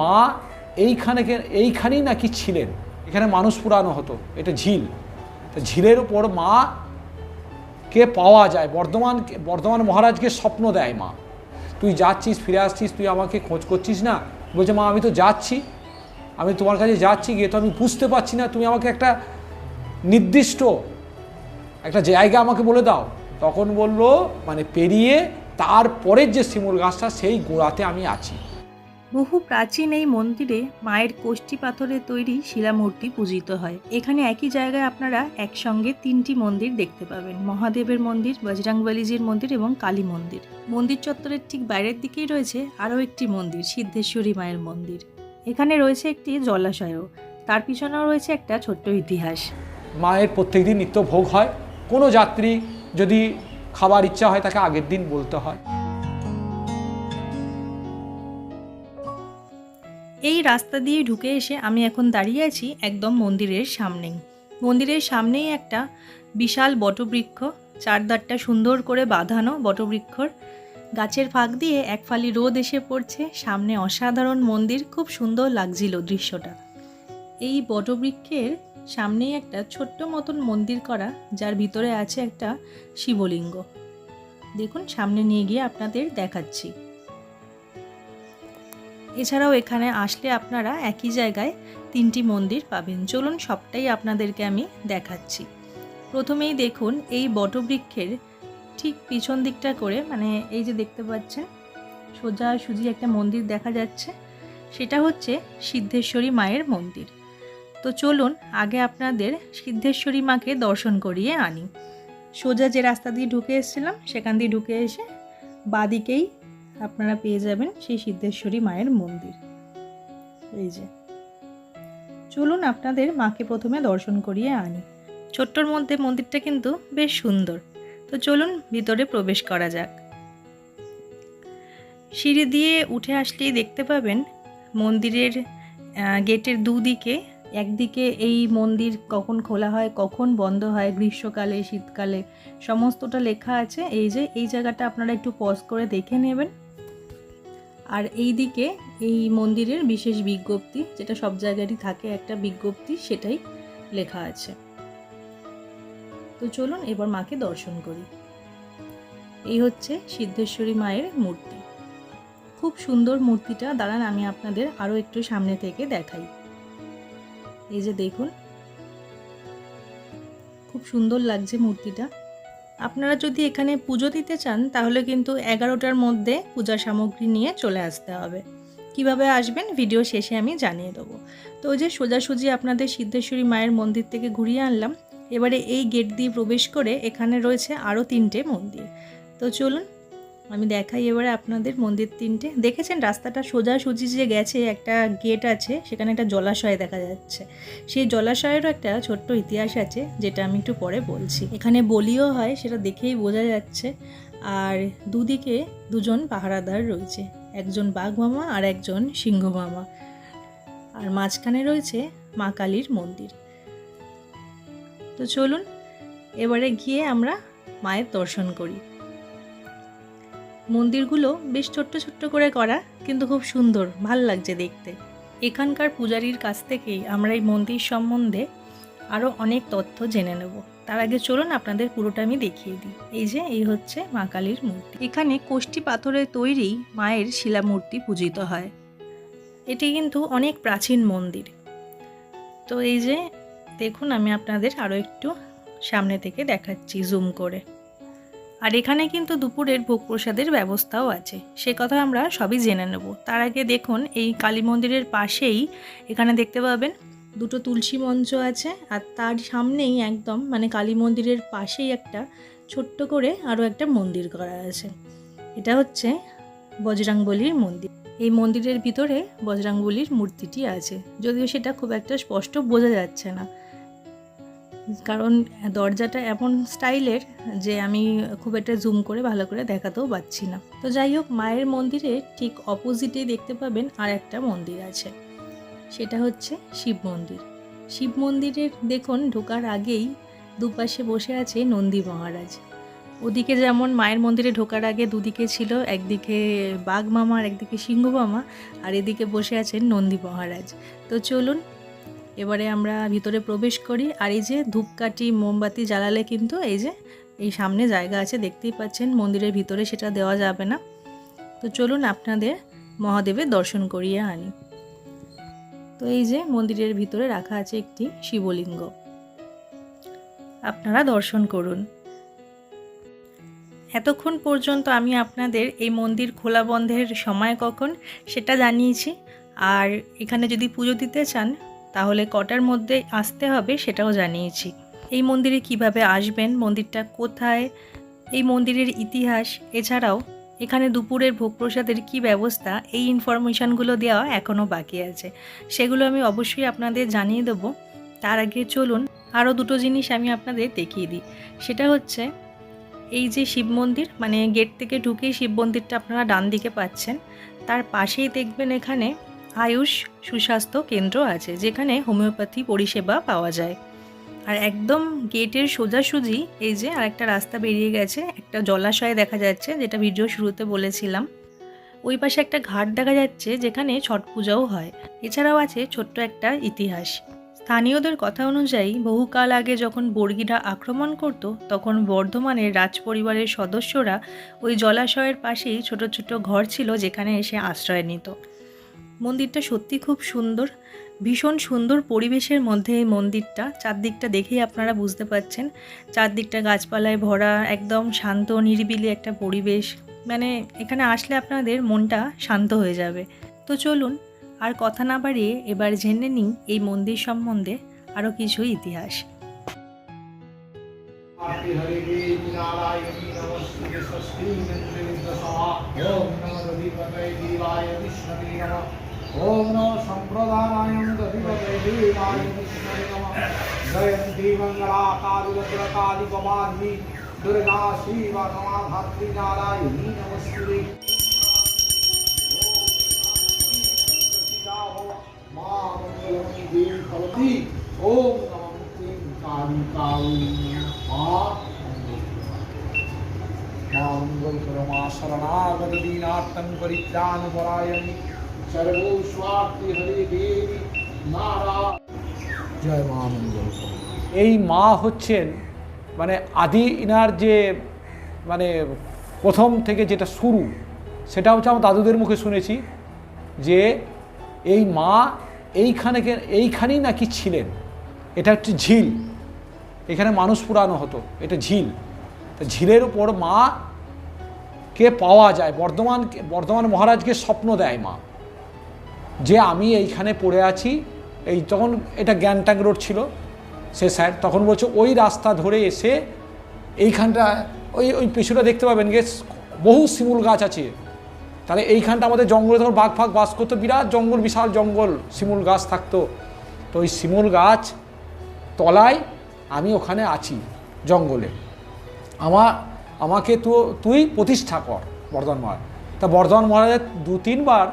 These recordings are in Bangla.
মা এইখানে এইখানেই নাকি ছিলেন। এখানে মানুষ পুরানো হতো। এটা ঝিল। তো ঝিলের উপর মা কে পাওয়া যায়? বর্ধমান বর্ধমান মহারাজকে স্বপ্ন দেয় মা। তুই যাচ্ছিস, ফিরে আসছিস, তুই আমাকে খোঁজ করছিস না? বলছে, মা, আমি তো যাচ্ছি। আমি তোমার কাছে যাচ্ছি গিয়ে তো আমি বুঝতে পারছি না। তুমি আমাকে একটা নির্দিষ্ট একটা জায়গা আমাকে বলে দাও। তখন বলল মানে পেরিয়ে তারপরের যে শিমুল গাছটা, সেই গোড়াতে আমি আছি। বহু প্রাচীন এই মন্দিরে মায়ের কোষ্ঠী পাথরের তৈরি শিলামূর্তি পূজিত হয়। এখানে একই জায়গায় আপনারা একসঙ্গে তিনটি মন্দির দেখতে পাবেন। মহাদেবের মন্দির, বজরাংবলীজির মন্দির এবং কালী মন্দির। মন্দির চত্বরের ঠিক বাইরের দিকেই রয়েছে আরও একটি মন্দির, সিদ্ধেশ্বরী মায়ের মন্দির। এখানে রয়েছে একটি জলাশয়ও। তার পিছনেও রয়েছে একটা ছোট্ট ইতিহাস। মায়ের প্রত্যেকদিন নিত্য ভোগ হয়। কোনো যাত্রী যদি খাবার ইচ্ছা হয় তাকে আগের দিন বলতে হয়। এই রাস্তা দিয়ে ঢুকে এসে আমি এখন দাঁড়িয়ে আছি একদম মন্দিরের সামনেই। মন্দিরের সামনেই একটা বিশাল বটবৃক্ষ, চারদারটা সুন্দর করে বাঁধানো বটবৃক্ষর। গাছের ফাঁক দিয়ে এক ফালি রোদ এসে পড়ছে, সামনে অসাধারণ মন্দির, খুব সুন্দর লাগছিল দৃশ্যটা। এই বটবৃক্ষের সামনেই একটা ছোট্ট মতন মন্দির করা, যার ভিতরে আছে একটা শিবলিঙ্গ। দেখুন, সামনে নিয়ে গিয়ে আপনাদের দেখাচ্ছি। এছাড়াও এখানে আসলে আপনারা একই জায়গায় তিনটি মন্দির পাবেন। চলুন সবটাই আপনাদেরকে আমি দেখাচ্ছি। প্রথমেই দেখুন, এই বটবৃক্ষের ঠিক পিছন দিকটা করে মানে এই যে দেখতে পাচ্ছেন, সোজা সুজি একটা মন্দির দেখা যাচ্ছে। সেটা হচ্ছে সিদ্ধেশ্বরী মায়ের মন্দির। তো চলুন, আগে আপনাদের সিদ্ধেশ্বরী মাকে দর্শন করিয়ে আনি। সোজা যে রাস্তা দিয়ে ঢুকে এসেছিলাম, সেখান দিয়ে ঢুকে এসে বাদিকেই আপনারা পেয়ে যাবেন সেই সিদ্ধেশ্বরী মায়ের মন্দির। এই যে। চলুন আপনাদের মাকে প্রথমে দর্শন করিয়ে আনি। ছোট্টর মধ্যে মন্দিরটা কিন্তু বেশ সুন্দর। তো চলুন ভিতরে প্রবেশ করা যাক। সিঁড়ি দিয়ে উঠে আসলেই দেখতে পাবেন মন্দিরের গেটের দুদিকে, একদিকে এই মন্দির কখন খোলা হয়, কখন বন্ধ হয়, গ্রীষ্মকালে, শীতকালে, সমস্তটা লেখা আছে। এই যে, এই জায়গাটা আপনারা একটু পজ করে দেখে নেবেন। আর এই দিকে এই মন্দিরের বিশেষ বিজ্ঞপ্তি, যেটা সব জায়গারই থাকে, একটা বিজ্ঞপ্তি সেটাই লেখা আছে। তো চলুন এবার মাকে দর্শন করি। এই হচ্ছে সিদ্ধেশ্বরী মায়ের মূর্তি। খুব সুন্দর মূর্তিটা। দাঁড়ান, আমি আপনাদের আরও একটু সামনে থেকে দেখাই। এই যে দেখুন, খুব সুন্দর লাগছে মূর্তিটা। আপনারা যদি এখানে পুজো দিতে চান, তাহলে কিন্তু এগারোটার মধ্যে পূজা সামগ্রী নিয়ে চলে আসতে হবে। কীভাবে আসবেন, ভিডিও শেষে আমি জানিয়ে দেবো। তো ওই যে সোজাসুজি আপনাদের সিদ্ধেশ্বরী মায়ের মন্দির থেকে ঘুরিয়ে আনলাম। এবারে এই গেট দিয়ে প্রবেশ করে এখানে রয়েছে আরও তিনটে মন্দির। তো চলুন আমি দেখাই এবারে আপনাদের মন্দির তিনটে। দেখেছেন রাস্তাটা সোজাসুজি যে গেছে, একটা গেট আছে, সেখানে একটা জলাশয় দেখা যাচ্ছে। সেই জলাশয়েরও একটা ছোট্ট ইতিহাস আছে, যেটা আমি একটু পরে বলছি। এখানে বলিও হয়, সেটা দেখেই বোঝা যাচ্ছে। আর দুদিকে দুজন পাহারাদার রয়েছে, একজন বাঘ মামা আর একজন সিংহ মামা আর মাঝখানে রয়েছে মা কালীর মন্দির। তো চলুন, এবারে গিয়ে আমরা মায়ের দর্শন করি। মন্দিরগুলো বেশ ছোট্ট ছোট্ট করে করা, কিন্তু খুব সুন্দর, ভালো লাগছে দেখতে। এখানকার পূজারীর কাছ থেকেই আমরা এই মন্দির সম্বন্ধে আরও অনেক তথ্য জেনে নেব। তার আগে চলুন আপনাদের পুরোটা আমি দেখিয়ে দিই। এই যে, এই হচ্ছে মা কালীর মূর্তি। এখানে কোষ্ঠী পাথরের তৈরি মায়ের শিলামূর্তি পূজিত হয়। এটি কিন্তু অনেক প্রাচীন মন্দির। তো এই যে, দেখুন আমি আপনাদের আরও একটু সামনে থেকে দেখাচ্ছি জুম করে। আর এখানে কিন্তু দুপুরের ভোগ প্রসাদের ব্যবস্থাও আছে। সে কথা আমরা সবই জেনে নেব। তার আগে দেখুন, এই কালী মন্দিরের পাশেই এখানে দেখতে পাবেন দুটো তুলসী মঞ্চ আছে আর তার সামনেই একদম মানে কালী মন্দিরের পাশেই একটা ছোট্ট করে আরও একটা মন্দির করা আছে। এটা হচ্ছে বজরাংবলির মন্দির। এই মন্দিরের ভিতরে বজরাংবলির মূর্তিটি আছে। যদিও সেটা খুব একটা স্পষ্ট বোঝা যাচ্ছে না। কারণ দরজাটা এমন স্টাইলের যে আমি খুব একটা জুম করে ভালো করে দেখাতেও পাচ্ছি না। তো যাই হোক, মায়ের মন্দিরে ঠিক অপোজিটেই দেখতে পাবেন আর একটা মন্দির আছে। সেটা হচ্ছে শিব মন্দির। শিব মন্দিরের দেখুন, ঢোকার আগেই দুপাশে বসে আছে নন্দী মহারাজ। ওদিকে যেমন মায়ের মন্দিরে ঢোকার আগে দুদিকে ছিল, একদিকে বাঘ মামা আর একদিকে সিংহ মামা, আর এদিকে বসে আছেন নন্দী মহারাজ। তো চলুন এবারে আমরা ভিতরে প্রবেশ করি আর এই যে ধূপকাঠি, মোমবাতি জ্বালালে কিন্তু এই যে, এই সামনে জায়গা আছে, দেখতেই পাচ্ছেন মন্দিরের ভিতরে সেটা দেওয়া যাবে না। তো চলুন আপনাদের মহাদেবের দর্শন করিয়ে আনি। তো এই যে মন্দিরের ভিতরে রাখা আছে একটি শিবলিঙ্গ। আপনারা দর্শন করুন। এতক্ষণ পর্যন্ত আমি আপনাদের এই মন্দির খোলা বন্ধের সময় কখন সেটা জানিয়েছি। আর এখানে যদি পুজো দিতে চান তাহলে কটার মধ্যে আসতে হবে সেটাও জানিয়েছি। এই মন্দিরে কীভাবে আসবেন, মন্দিরটা কোথায়, এই মন্দিরের ইতিহাস, এছাড়াও এখানে দুপুরের ভোগ প্রসাদের কী ব্যবস্থা, এই ইনফরমেশানগুলো দেওয়া এখনও বাকি আছে। সেগুলো আমি অবশ্যই আপনাদের জানিয়ে দেবো। তার আগে চলুন, আরও দুটো জিনিস আমি আপনাদের দেখিয়ে দিই। সেটা হচ্ছে, এই যে শিব মন্দির মানে গেট থেকে ঢুকেই শিব মন্দিরটা আপনারা ডান দিকে পাচ্ছেন। তার পাশেই দেখবেন এখানে আয়ুষ সুস্বাস্থ্য কেন্দ্র আছে যেখানে হোমিওপ্যাথি পরিষেবা পাওয়া যায়। আর একদম গেটের সোজাসুজি এই যে আরেকটা রাস্তা বেরিয়ে গেছে, একটা জলাশয় দেখা যাচ্ছে যেটা ভিডিও শুরুতে বলেছিলাম। ওই পাশে একটা ঘাট দেখা যাচ্ছে যেখানে ছট পূজাও হয়। এছাড়াও আছে ছোট্ট একটা ইতিহাস। স্থানীয়দের কথা অনুযায়ী বহুকাল আগে যখন বর্গিরা আক্রমণ করত, তখন বর্ধমানের রাজ পরিবারের সদস্যরা ওই জলাশয়ের পাশেই ছোট ছোট ঘর ছিল যেখানে এসে আশ্রয় নিত। মন্দিরটা সত্যি খুব সুন্দর ভীষণ সুন্দর পরিবেশের মধ্যে এই মন্দিরটা চারদিকটা দেখেই আপনারা বুঝতে পাচ্ছেন চারদিকটা গাছপালায় ভরা একদম শান্ত নিরিবিলি একটা পরিবেশ মানে এখানে আসলে আপনাদের মনটা শান্ত হয়ে যাবে তো চলুন আর কথা না বাড়িয়ে এবার জেনে নিই এই মন্দির সম্বন্ধে আরও কিছু ইতিহাস आरती हरि देवी नारायणी नमस्ते स्वस्ति नंदिता ओम नमः दधिपते देवाय विष्णवे नमः ॐ नो सम्प्रदानाय दधिपतेनाय जयन्ती मङ्गला कालिभद्रकालिपमाधि दुर्गा श्रीवाकमाधात्री नारायणी नमस्ते ॐ नमस्ते कालिकाली मा मङ्गलकरमा शरणागतदीनार्थं परित्राणपरायणी জয় এই মা হচ্ছেন মানে আদি ইনার যে মানে প্রথম থেকে যেটা শুরু সেটা হচ্ছে আমার দাদুদের মুখে শুনেছি যে এই মা এইখানে এইখানেই নাকি ছিলেন। এটা হচ্ছে ঝিল। এখানে মানুষ পুরানো হতো এটা ঝিল। তা ঝিলের উপর মা কে পাওয়া যায়? বর্ধমান বর্ধমান মহারাজকে স্বপ্ন দেয় মা। যে আমি এইখানে পড়ে আছি, এই তখন এটা গ্যাংটাং রোড ছিল, সে স্যার তখন বলছে ওই রাস্তা ধরে এসে এইখানটা, ওই ওই পেছুটা দেখতে পাবেন গিয়ে বহু শিমুল গাছ আছে। তাহলে এইখানটা আমাদের জঙ্গলে তখন বাঘ ফাঘ বাস করতো, বিরাট জঙ্গল, বিশাল জঙ্গল, শিমুল গাছ থাকতো। তো ওই শিমুল গাছ তলায় আমি ওখানে আছি জঙ্গলে। আমার আমাকে তো, তুই প্রতিষ্ঠা কর বর্ধমান মহারাজ। তা বর্ধমান মহারাজের দু তিনবার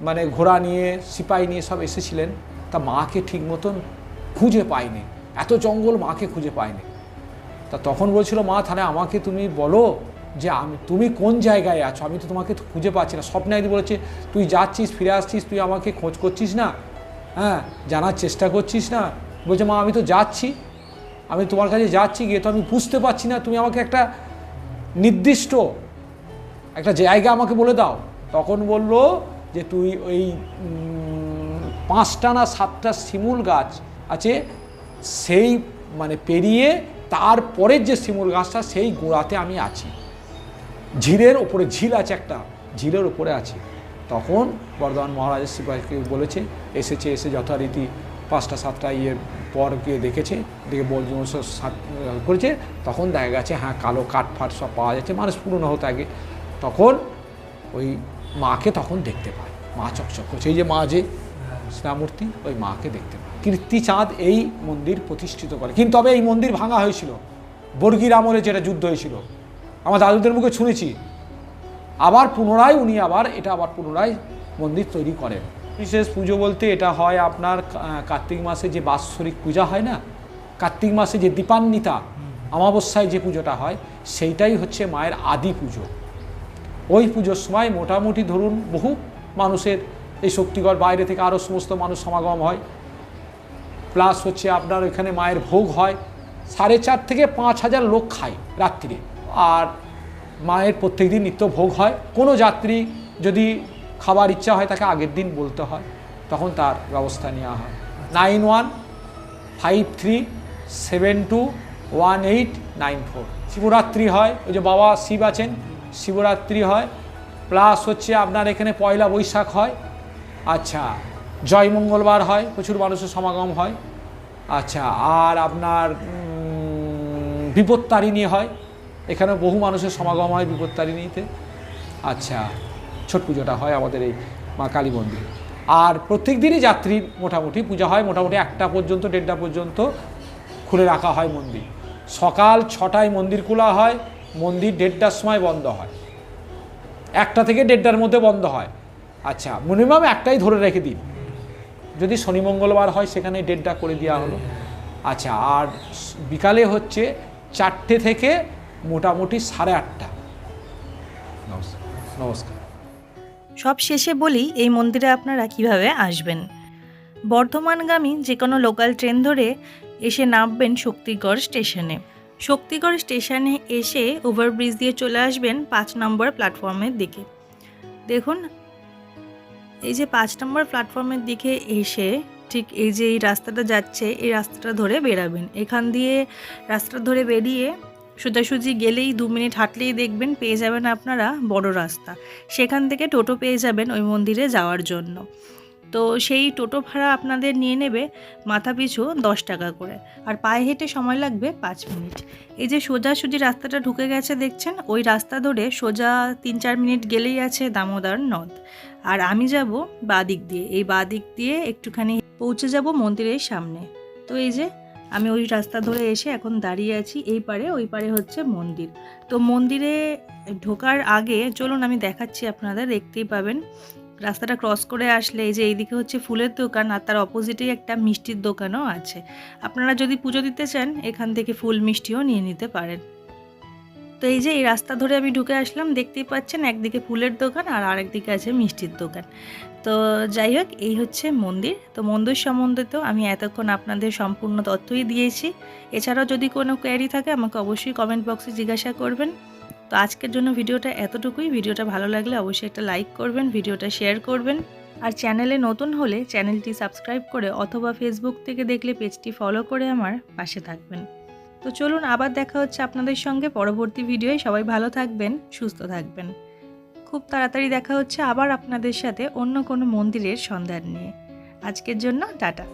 মানে ঘোড়া নিয়ে, সিপাই নিয়ে সব এসেছিলেন। তা মাকে ঠিক মতন খুঁজে পায়নি। এত জঙ্গল মাকে খুঁজে পায়নি। তা তখন বলছিল, মা, তাহলে আমাকে তুমি বলো যে আমি, তুমি কোন জায়গায় আছো? আমি তো তোমাকে খুঁজে পাচ্ছি না। স্বপ্নে একদিন বলেছে, তুই যাচ্ছিস, ফিরে আসছিস, তুই আমাকে খোঁজ করছিস না? হ্যাঁ জানার চেষ্টা করছিস না? বলছে, মা, আমি তো যাচ্ছি। আমি তোমার কাছে যাচ্ছি, গিয়ে তো আমি বুঝতে পারছি না। তুমি আমাকে একটা নির্দিষ্ট একটা জায়গা আমাকে বলে দাও। তখন বলল যে তুই ওই পাঁচটা না সাতটা শিমুল গাছ আছে, সেই মানে পেরিয়ে তারপরের যে শিমুল গাছটা, সেই গোড়াতে আমি আছি। ঝিলের ওপরে ঝিল আছে একটা, ঝিলের ওপরে আছে। তখন বর্ধমান মহারাজের সিপাহীকে বলেছে, এসেছে, এসে যথারীতি পাঁচটা, সাতটা ইয়ে পর গিয়ে দেখেছে, দেখে সাত- করেছে। তখন দেখা গেছে হ্যাঁ কালো কাঠ ফাট সব পাওয়া যাচ্ছে, মানুষ পুরনো হতে আগে। তখন ওই মাকে তখন দেখতে পায়। মা চকচক করছে। এই যে মা যে স্নামূর্তি ওই মাকে দেখতে পায়। কীর্তিচাঁদ এই মন্দির প্রতিষ্ঠিত করে। কিন্তু তবে এই মন্দির ভাঙা হয়েছিল। বর্গির আমলে যেটা যুদ্ধ হয়েছিল। আমার দাদুদের মুখে শুনেছি। আবার পুনরায় উনি আবার এটা আবার পুনরায় মন্দির তৈরি করেন। বিশেষ পুজো বলতে এটা হয় আপনার কার্তিক মাসে যে বাৎসরিক পূজা হয় না? কার্তিক মাসে যে দীপান্বিতা অমাবস্যায় যে পুজোটা হয় সেইটাই হচ্ছে মায়ের আদি পুজো। ওই পুজোর সময় মোটামুটি ধরুন বহু মানুষের এই শক্তিগড় বাইরে থেকে আরও সমস্ত মানুষ সমাগম হয়। প্লাস হচ্ছে আপনার ওইখানে মায়ের ভোগ হয়। সাড়ে চার থেকে পাঁচ হাজার লোক খায় রাত্রিরে। আর মায়ের প্রত্যেক দিন নিত্য ভোগ হয়। কোনো যাত্রী যদি খাবার ইচ্ছা হয় তাকে আগের দিন বলতে হয়। তখন তার ব্যবস্থা নেওয়া হয়। Nine one five three seven two one eight nine four. Shivratri হয়। ওই যে বাবা শিব আছেন শিবরাত্রি হয়, প্লাস হচ্ছে আপনার এখানে পয়লা বৈশাখ হয়। আচ্ছা জয় মঙ্গলবার হয়, প্রচুর মানুষের সমাগম হয়। আচ্ছা আর আপনার বিপত্তারিণী হয় এখানে বহু মানুষের সমাগম হয় বিপত্তারিণীতে। আচ্ছা ছট পুজোটা হয় আমাদের এই মা কালী মন্দিরে। আর প্রত্যেক দিনই যাত্রীর মোটামুটি, পূজা হয় মোটামুটি একটা পর্যন্ত, দেড়টা পর্যন্ত খুলে রাখা হয় মন্দির। সকাল ছটায় মন্দির খোলা হয় মন্দির দেড়টার সময় বন্ধ হয়। একটা থেকে দেড়টার মধ্যে বন্ধ হয়। আচ্ছা মিনিমাম একটাই ধরে রেখে দিন। যদি শনি মঙ্গলবার হয়, সেখানে দেড়টা করে দেওয়া হলো। আচ্ছা আর বিকালে হচ্ছে চারটে থেকে মোটামুটি সাড়ে আটটা। নমস্কার। সব শেষে বলি, এই মন্দিরে আপনারা কীভাবে আসবেন? বর্ধমানগামী যে কোনো লোকাল ট্রেন ধরে এসে নামবেন শক্তিগড় স্টেশনে। শক্তিগড় স্টেশনে এসে ওভারব্রিজ দিয়ে চলে আসবেন পাঁচ নম্বর প্ল্যাটফর্মের দিকে। দেখুন, এই যে পাঁচ নম্বর প্ল্যাটফর্মের দিকে এসে ঠিক এই যে এই রাস্তাটা যাচ্ছে, এই রাস্তাটা ধরে বেরাবেন। এখান দিয়ে রাস্তাটা ধরে বেরিয়ে সোজাসুজি গেলেই দু মিনিট হাঁটলেই দেখবেন পেয়ে যাবেন আপনারা বড় রাস্তা। সেখান থেকে টোটো পেয়ে যাবেন ওই মন্দিরে যাওয়ার জন্য। তো সেই টোটো ভাড়া আপনাদের নিয়ে নেবে মাথা পিছু দশ টাকা করে। আর পায়ে হেঁটে সময় লাগবে পাঁচ মিনিট। এই যে সোজাসুজি রাস্তাটা ঢুকে গেছে দেখছেন? ওই রাস্তা ধরে সোজা তিন চার মিনিট গেলেই আছে দামোদর নদ। আর আমি যাব বা দিক দিয়ে। এই বা দিক দিয়ে একটুখানি পৌঁছে যাব মন্দিরের সামনে। তো এই যে আমি ওই রাস্তা ধরে এসে এখন দাঁড়িয়ে আছি এই পারে, ওই পারে হচ্ছে মন্দির। তো মন্দিরে ঢোকার আগে চলুন আমি দেখাচ্ছি আপনাদের, দেখতেই পাবেন। রাস্তাটা ক্রস করে আসলে এই যে এইদিকে হচ্ছে ফুলের দোকান আর তার অপোজিটেই একটা মিষ্টির দোকানও আছে। আপনারা যদি পুজো দিতে চান, এখান থেকে ফুল মিষ্টিও নিয়ে নিতে পারেন। তো এই যে এই রাস্তা ধরে আমি ঢুকে আসলাম, দেখতেই পাচ্ছেন একদিকে ফুলের দোকান আর আরেকদিকে আছে মিষ্টির দোকান। তো যাই হোক, এই হচ্ছে মন্দির। তো মন্দির সম্বন্ধে তো আমি এতক্ষণ আপনাদের সম্পূর্ণ তথ্যই দিয়েছি। এছাড়াও যদি কোনো কোয়ারি থাকে, আমাকে অবশ্যই কমেন্ট বক্সে জিজ্ঞাসা করবেন। তো আজকের জন্য ভিডিওটা এতটুকুই। ভিডিওটা ভালো লাগলে অবশ্যই একটা লাইক করবেন, ভিডিওটা শেয়ার করবেন। আর চ্যানেলে নতুন হলে চ্যানেলটি সাবস্ক্রাইব করে অথবা ফেসবুক থেকে দেখলে পেজটি ফলো করে আমার পাশে থাকবেন। তো চলুন আবার দেখা হচ্ছে আপনাদের সঙ্গে পরবর্তী ভিডিওয়ে সবাই ভালো থাকবেন, সুস্থ থাকবেন। খুব তাড়াতাড়ি দেখা হচ্ছে আবার আপনাদের সাথে অন্য কোনো মন্দিরের সন্ধান নিয়ে। আজকের জন্য টাটা।